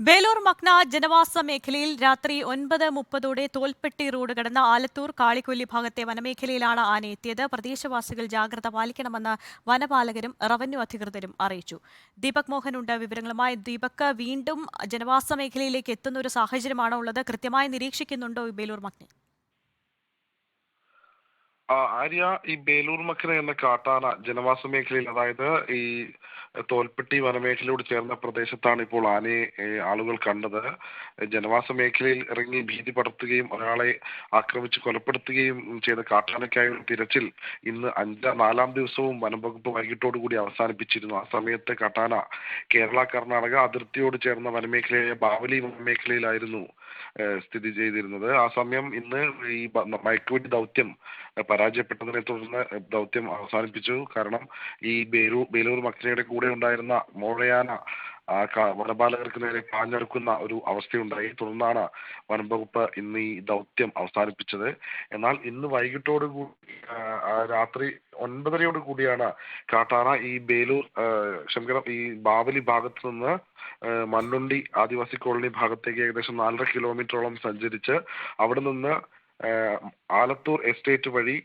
വേലൂർ മക്ന ജനവാസ മേഖലയിൽ രാത്രി ഒൻപത് മുപ്പതോടെ തോൽപ്പെട്ടി റോഡ് കടന്ന ആലത്തൂർ കാളിക്കൊല്ലി ഭാഗത്തെ വനമേഖലയിലാണ് ആന എത്തിയത്. പ്രദേശവാസികൾ ജാഗ്രത പാലിക്കണമെന്ന് വനപാലകരും റവന്യൂ അധികൃതരും അറിയിച്ചു. ദീപക് മോഹൻ ഉണ്ട് വിവരങ്ങളുമായി. ദീപക് വീണ്ടും ജനവാസ മേഖലയിലേക്ക് എത്തുന്ന ഒരു സാഹചര്യമാണോ ഉള്ളത്? കൃത്യമായി നിരീക്ഷിക്കുന്നുണ്ടോ വേലൂർ മക്ന? ആര്യ ഈ ബേലൂർ മക്കന എന്ന കാട്ടാന ജനവാസ മേഖലയിൽ അതായത് ഈ തോൽപ്പെട്ടി വനമേഖലയോട് ചേർന്ന പ്രദേശത്താണ് ഇപ്പോൾ ആനയെ ആളുകൾ കണ്ടത്. ജനവാസ മേഖലയിൽ ഇറങ്ങി ഭീതി പടർത്തുകയും ഒരാളെ ആക്രമിച്ച് കൊലപ്പെടുത്തുകയും ചെയ്ത കാട്ടാനയ്ക്കായുള്ള തിരച്ചിൽ ഇന്ന് അഞ്ചാം നാലാം ദിവസവും വനംവകുപ്പ് വൈകിട്ടോടുകൂടി അവസാനിപ്പിച്ചിരുന്നു. ആ സമയത്ത് കാട്ടാന കേരള കർണാടക അതിർത്തിയോട് ചേർന്ന വനമേഖലയായ ബാവലി വനമേഖലയിലായിരുന്നു സ്ഥിതി ചെയ്തിരുന്നത്. ആ സമയം ഇന്ന് ഈ മയക്കുവെടി ദൗത്യം പരാജയപ്പെട്ടതിനെ തുടർന്ന് ദൗത്യം അവസാനിപ്പിച്ചു. കാരണം ഈ ബേലൂർ ബേലൂർ മക്നയുടെ കൂടെ ഉണ്ടായിരുന്ന ക- വനപാലകർക്ക് നേരെ പാഞ്ഞെടുക്കുന്ന ഒരു അവസ്ഥയുണ്ടായി. തുടർന്നാണ് വനം വകുപ്പ് ഇന്ന് ഈ ദൗത്യം അവസാനിപ്പിച്ചത്. എന്നാൽ ഇന്ന് വൈകിട്ടോട് കൂടി രാത്രി ഒൻപതരയോട് കൂടിയാണ് കാട്ടാന ഈ ബേലൂർ ക്ഷമിക്കണം ഈ ബാവലി ഭാഗത്ത് നിന്ന് മണ്ണുണ്ടി ആദിവാസി കോളനി ഭാഗത്തേക്ക് ഏകദേശം നാലര കിലോമീറ്ററോളം സഞ്ചരിച്ച് അവിടെ നിന്ന് ആലത്തൂർ എസ്റ്റേറ്റ് വഴി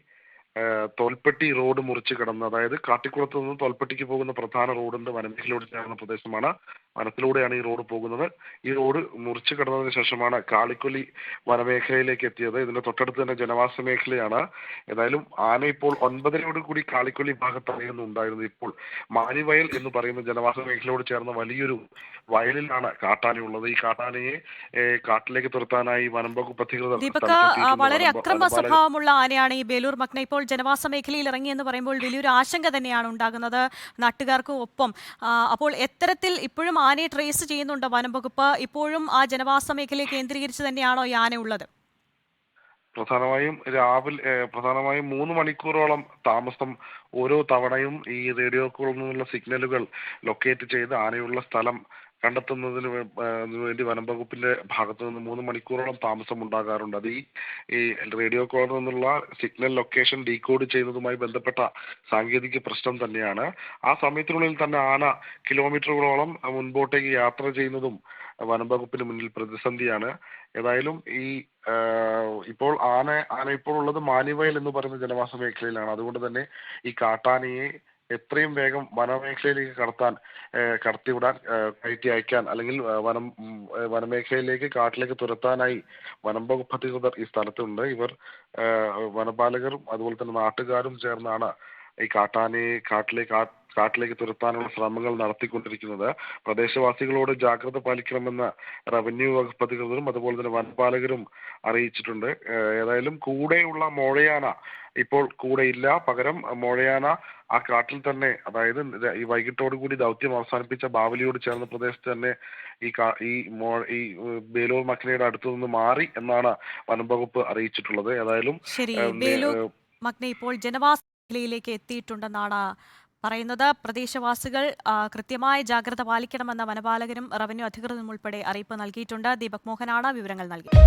തോൽപ്പെട്ടി റോഡ് മുറിച്ച് കടന്ന് അതായത് കാട്ടിക്കുളത്ത് നിന്ന് തോൽപ്പെട്ടിക്ക് പോകുന്ന പ്രധാന റോഡിന്റെ വനമേഖലയോട് ചേർന്ന പ്രദേശമാണ് വനത്തിലൂടെയാണ് ഈ റോഡ് പോകുന്നത്. ഈ റോഡ് മുറിച്ചു കടന്നതിന് ശേഷമാണ് കാളിക്കൊല്ലി വനമേഖലയിലേക്ക് എത്തിയത്. ഇതിന്റെ തൊട്ടടുത്ത് തന്നെ ജനവാസ മേഖലയാണ്. ഏതായാലും ആന ഇപ്പോൾ ഒൻപതരയോട് കൂടി കാളിക്കൊല്ലി ഭാഗത്ത് അറിയുന്നുണ്ടായിരുന്നു ഇപ്പോൾ. മാനിവയൽ എന്ന് പറയുന്ന ജനവാസ മേഖലയോട് ചേർന്ന വലിയൊരു വയലിലാണ് കാട്ടാനയുള്ളത് ഈ കാട്ടാനയെ കാട്ടിലേക്ക് തുരത്താനായി വനം വകുപ്പ് അധികൃതർ ദീപക് വളരെ അക്രമ സ്വഭാവമുള്ള ആനയാണ് ഈ ബേലൂർ മക്ന ഇപ്പോൾ ജനവാസ മേഖലയിൽ ഇറങ്ങി എന്ന് പറയുമ്പോൾ വലിയൊരു ആശങ്ക തന്നെയാണ് ഉണ്ടാകുന്നത് നാട്ടുകാർക്ക് ഒപ്പം. അപ്പോൾ എത്തരത്തിൽ ഇപ്പോഴും ആനയെ ട്രേസ് ചെയ്യുന്നുണ്ടോ വനം വകുപ്പ്. ഇപ്പോഴും ആ ജനവാസ മേഖലയെ കേന്ദ്രീകരിച്ച് തന്നെയാണോ ഈ ആന ഉള്ളത്? പ്രധാനമായും രാവിലെ പ്രധാനമായും മൂന്ന് മണിക്കൂറോളം താമസം ഓരോ തവണയും ഈ റേഡിയോക്കുള്ള സിഗ്നലുകൾ ലൊക്കേറ്റ് ചെയ്ത് ആനയുള്ള സ്ഥലം കണ്ടെത്തുന്നതിന് വേണ്ടി വനം വകുപ്പിന്റെ ഭാഗത്ത് നിന്ന് മൂന്ന് മണിക്കൂറോളം താമസം ഉണ്ടാകാറുണ്ട്. അത് ഈ ഈ റേഡിയോ കോളിൽ നിന്നുള്ള സിഗ്നൽ ലൊക്കേഷൻ ഡീകോഡ് ചെയ്യുന്നതുമായി ബന്ധപ്പെട്ട സാങ്കേതിക പ്രശ്നം തന്നെയാണ്. ആ സമയത്തിനുള്ളിൽ തന്നെ ആന കിലോമീറ്ററുകളോളം മുൻപോട്ടേക്ക് യാത്ര ചെയ്യുന്നതും വനം വകുപ്പിന് മുന്നിൽ പ്രതിസന്ധിയാണ്. ഏതായാലും ഈ ഇപ്പോൾ ആന ആന ഇപ്പോൾ ഉള്ളത് മാനിവയൽ എന്ന് പറയുന്ന ജനവാസ മേഖലയിലാണ്. അതുകൊണ്ട് തന്നെ ഈ കാട്ടാനയെ എത്രയും വേഗം വനമേഖലയിലേക്ക് കടത്താൻ കടത്തിവിടാൻ കയറ്റി അയക്കാൻ അല്ലെങ്കിൽ വനം വനമേഖലയിലേക്ക് കാട്ടിലേക്ക് തുരത്താനായി വനം വകുപ്പ് അധികൃതർ ഈ സ്ഥലത്തുണ്ട്. ഇവർ വനപാലകരും അതുപോലെ തന്നെ നാട്ടുകാരും ചേർന്നാണ് ഈ കാട്ടാനയെ കാട്ടിലേക്ക് കാട്ടിലേക്ക് തുരത്താനുള്ള ശ്രമങ്ങൾ നടത്തിക്കൊണ്ടിരിക്കുന്നത്. പ്രദേശവാസികളോട് ജാഗ്രത പാലിക്കണമെന്ന് റവന്യൂ വകുപ്പ് അധികൃതരും അതുപോലെ തന്നെ വനപാലകരും അറിയിച്ചിട്ടുണ്ട്. ഏതായാലും കൂടെയുള്ള മോഴയാന ഇപ്പോൾ കൂടെയില്ല പകരം മോഴയാന ആ കാട്ടിൽ തന്നെ അതായത് ഈ വൈകിട്ടോട് കൂടി ദൗത്യം അവസാനിപ്പിച്ച ബാവലിയോട് ചേർന്ന പ്രദേശത്ത് തന്നെ ഈ കാ- ഈ മോ ഈ ബേലൂർ മക്നയുടെ അടുത്തു നിന്ന് മാറി എന്നാണ് വനം വകുപ്പ് അറിയിച്ചിട്ടുള്ളത്. ഏതായാലും ശരി ഏഹ്, നേ- മഗ്ന ഇപ്പോൾ ജനവാസ മേഖലയിലേക്ക് എത്തിയിട്ടുണ്ടെന്നാണ് പറയുന്നത്. പ്രദേശവാസികൾ കൃത്യമായ ജാഗ്രത പാലിക്കണമെന്ന വനപാലകരും റവന്യൂ അധികൃതരും ഉൾപ്പെടെ അറിയിപ്പ് നൽകിയിട്ടുണ്ട്. ദീപക് മോഹനാണ് വിവരങ്ങൾ നൽകിയത്.